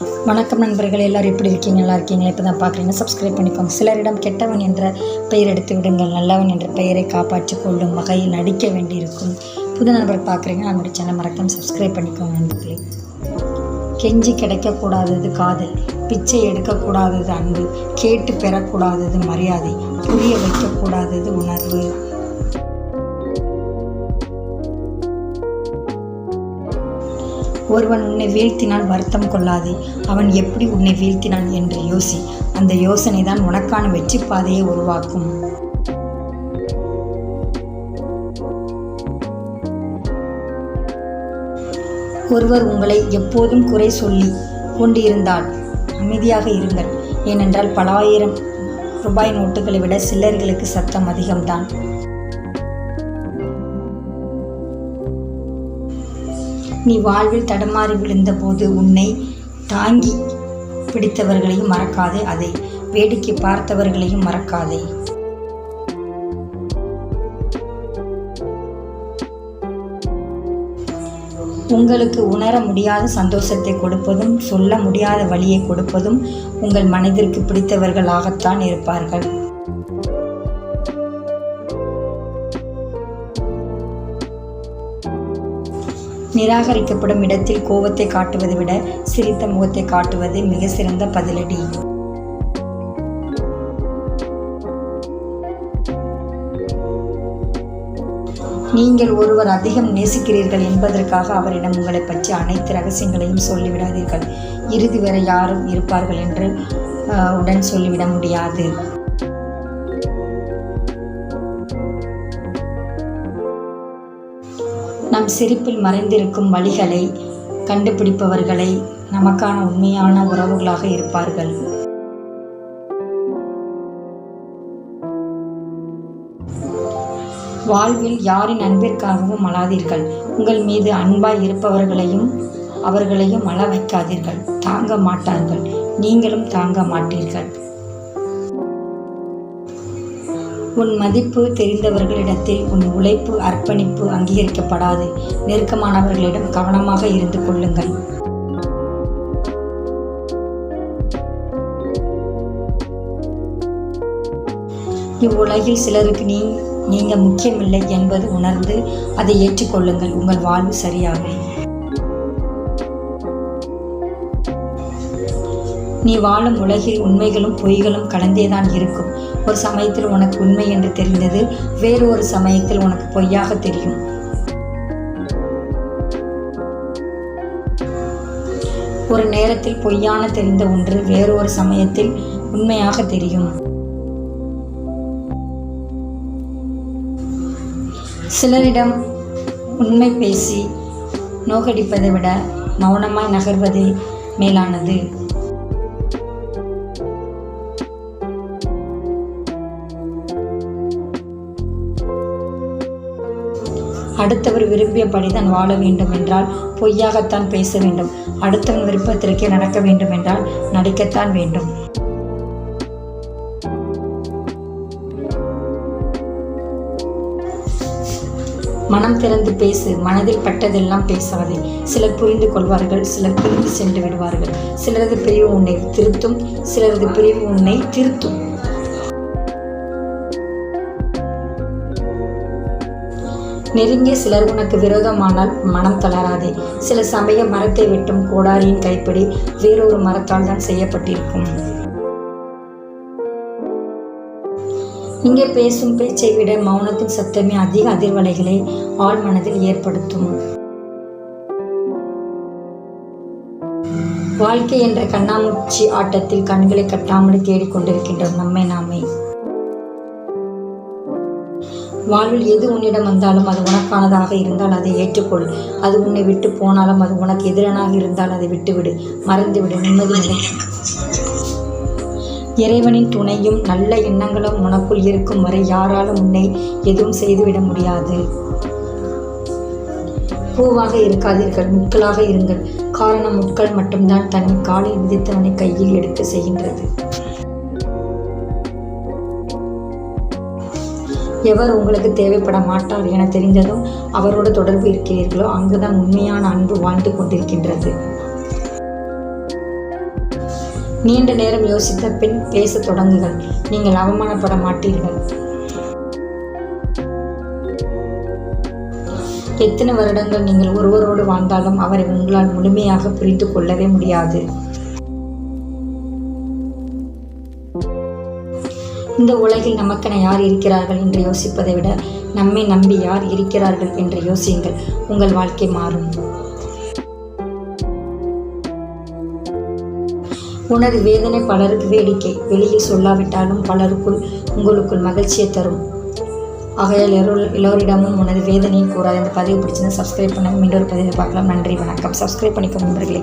வணக்கம் நண்பர்கள் எல்லாரும் எப்படி இருக்கீங்க? நல்லா இருக்கீங்களா? இப்போ தான் பார்க்குறீங்க சப்ஸ்கிரைப் பண்ணிக்கோங்க. சிலரிடம் கெட்டவன் என்ற பெயர் எடுத்து விடுங்கள். நல்லவன் என்ற பெயரை காப்பாற்றிக் கொள்ளும் வகையில் நடிக்க வேண்டியிருக்கும். புது நண்பர் பார்க்குறீங்க நம்முடைய சேனல் மறக்காமல் சப்ஸ்கிரைப் பண்ணிக்கோங்க நண்பர்களே. கெஞ்சி கிடைக்கக்கூடாதது காதல் பிச்சை எடுக்கக்கூடாதது அன்பு கேட்டு பெறக்கூடாதது மரியாதை புரிய வைக்கக்கூடாதது உணர்வு. ஒருவன் உன்னை வீழ்த்தினால் வருத்தம் கொள்ளாதே. அவன் எப்படி உன்னை வீழ்த்தினான் என்று யோசி. அந்த யோசனை தான் உனக்கான வெற்றி பாதையை உருவாக்கும். ஒருவர் உங்களை எப்போதும் குறை சொல்லி கொண்டிருந்தால் அமைதியாக இருங்கள். ஏனென்றால் பல ஆயிரம் ரூபாய் நோட்டுகளை விட சில்லர்களுக்கு சத்தம் அதிகம்தான். நீ வாழ்வில் தடுமாறி விழுந்தபோது உன்னை தாங்கி பிடித்தவர்களையும் மறக்காதே அதை வேடிக்கை பார்த்தவர்களையும் மறக்காதே. உங்களுக்கு உணர முடியாத சந்தோஷத்தை கொடுப்பதும் சொல்ல முடியாத வழியை கொடுப்பதும் உங்கள் மனதிற்கு பிடித்தவர்களாகத்தான் இருப்பார்கள். நிராகரிக்கப்படும் இடத்தில் கோபத்தை காட்டுவதை விட சிரித்த முகத்தை காட்டுவது மிக சிறந்த பதிலடி. நீங்கள் ஒருவர் அதிகம் நேசிக்கிறீர்கள் என்பதற்காக அவரிடம் உங்களை பற்றி அனைத்து ரகசியங்களையும் சொல்லிவிடாதீர்கள். இறுதி வரை யாரும் இருப்பார்கள் என்று அஹ், உடன் சொல்லிவிட முடியாது. நம் சிரிப்பில் மறைந்திருக்கும் வழிகளை கண்டுபிடிப்பவர்களை நமக்கான உண்மையான உறவுகளாக இருப்பார்கள். வாழ்வில் யாரின் அன்பிற்காகவும் அழாதீர்கள். உங்கள் மீது அன்பாய் இருப்பவர்களையும் அவர்களையும் அழ வைக்காதீர்கள் தாங்க மாட்டார்கள். நீங்களும் தாங்க மாட்டீர்கள். உன் மதிப்பு தெரிந்தவர்களிடத்தில் உன் உழைப்பு அர்ப்பணிப்பு அங்கீகரிக்கப்படாது. நெருக்கமானவர்களிடம் கவனமாக இருந்து கொள்ளுங்கள். இவ்வுலகில் சிலருக்கு நீ நீங்க முக்கியமில்லை என்பது உணர்ந்து அதை ஏற்றுக்கொள்ளுங்கள். உங்கள் வாழ்வு சரியாகும். நீ வாழும் உலகில் உண்மைகளும் பொய்களும் கலந்தேதான் இருக்கும். ஒரு சமயத்தில் உனக்கு உண்மை என்று தெரிந்தது வேறு ஒரு சமயத்தில் உனக்கு பொய்யாக தெரியும். ஒரு நேரத்தில் பொய்யான தெரிந்த ஒன்று வேறொரு சமயத்தில் உண்மையாக தெரியும். சிலரிடம் உண்மை பேசி நோகடிப்பதை விட மௌனமாய் நகர்வதே மேலானது. அடுத்தவர் விரும்பியபடிதான் வாழ வேண்டும் என்றால் பொய்யாகத்தான் பேச வேண்டும். அடுத்தவன் விருப்பத்திற்கே நடக்க வேண்டும் என்றால் நடிக்கத்தான் வேண்டும். மனம் திறந்து பேசு மனதில் பட்டதெல்லாம் பேசாதே. சிலர் புரிந்து கொள்வார்கள் சிலர் பிரிந்து சென்று விடுவார்கள். சிலரது பிரிவு உன்னை திருத்தும் சிலரது பிரிவு உன்னை திருத்தும். நெருங்கிய சிலர் உனக்கு விரோதமானால் மனம் தளராதே. சில சமயம் மரத்தை வெட்டும் கோடாரியின் கைப்படி வேறொரு மரத்தால் தான் செய்யப்பட்டிருக்கும். இங்கே பேசும் பேச்சை விட மௌனத்தின் சத்தமே அதிக அதிர்வலைகளை ஆள் மனதில் ஏற்படுத்தும். வாழ்க்கை என்ற கண்ணாமூச்சி ஆட்டத்தில் கண்களை கட்டாமல் தேடிக்கொண்டிருக்கின்றோம் நம்மை நாமே. வாழ்வில் எது உன்னிடம் வந்தாலும் அது உனக்கானதாக இருந்தால் அதை ஏற்றுக்கொள். அது உன்னை விட்டு போனாலும் அது உனக்கு எதிரனாக இருந்தால் அதை விட்டுவிடு. மறந்துவிடு. நிம்மதி இறைவனின் துணையும் நல்ல எண்ணங்களும் உனக்குள் இருக்கும் வரை யாராலும் உன்னை எதுவும் செய்துவிட முடியாது. பூவாக இருக்காதீர்கள். முட்களாக இருங்கள். காரணம் முட்கள் மட்டும்தான் தன் காலில் விதித்தவனை கையில் எடுத்து செய்கின்றது. எவர் உங்களுக்கு தேவைப்பட மாட்டார் என தெரிந்ததும் அவரோடு தொடர்பு இருக்கிறீர்களோ அங்குதான் உண்மையான அன்பு வாழ்ந்து கொண்டிருக்கின்றது. நீண்ட நேரம் யோசித்த பின் பேசத் தொடங்குங்கள் நீங்கள் அவமானப்பட மாட்டீர்கள். எத்தனை வருடங்கள் நீங்கள் ஒருவரோடு வாழ்ந்தாலும் அவரை உங்களால் முழுமையாக புரிந்து கொள்ளவே முடியாது. இந்த உலகில் நமக்கென யார் இருக்கிறார்கள் என்று யோசிப்பதை விட நம்மை நம்பி யார் இருக்கிறார்கள் என்று யோசியுங்கள். உங்கள் வாழ்க்கை மாறும். உனது வேதனை பலருக்கு வேடிக்கை. வெளியில் சொல்லாவிட்டாலும் பலருக்குள் உங்களுக்குள் மகிழ்ச்சியை தரும். ஆகையால் எல்லோரு- எல்லோரிடமும் உனது வேதனையை கூறாது. இந்த பதிவு பிடிச்சிருந்தா சப்ஸ்கிரைப் பண்ணுங்கள் மீண்டும் ஒரு பதிவை பார்க்கலாம். நன்றி வணக்கம். சப்ஸ்கிரைப் பண்ணிக்கோங்க நண்பர்களே.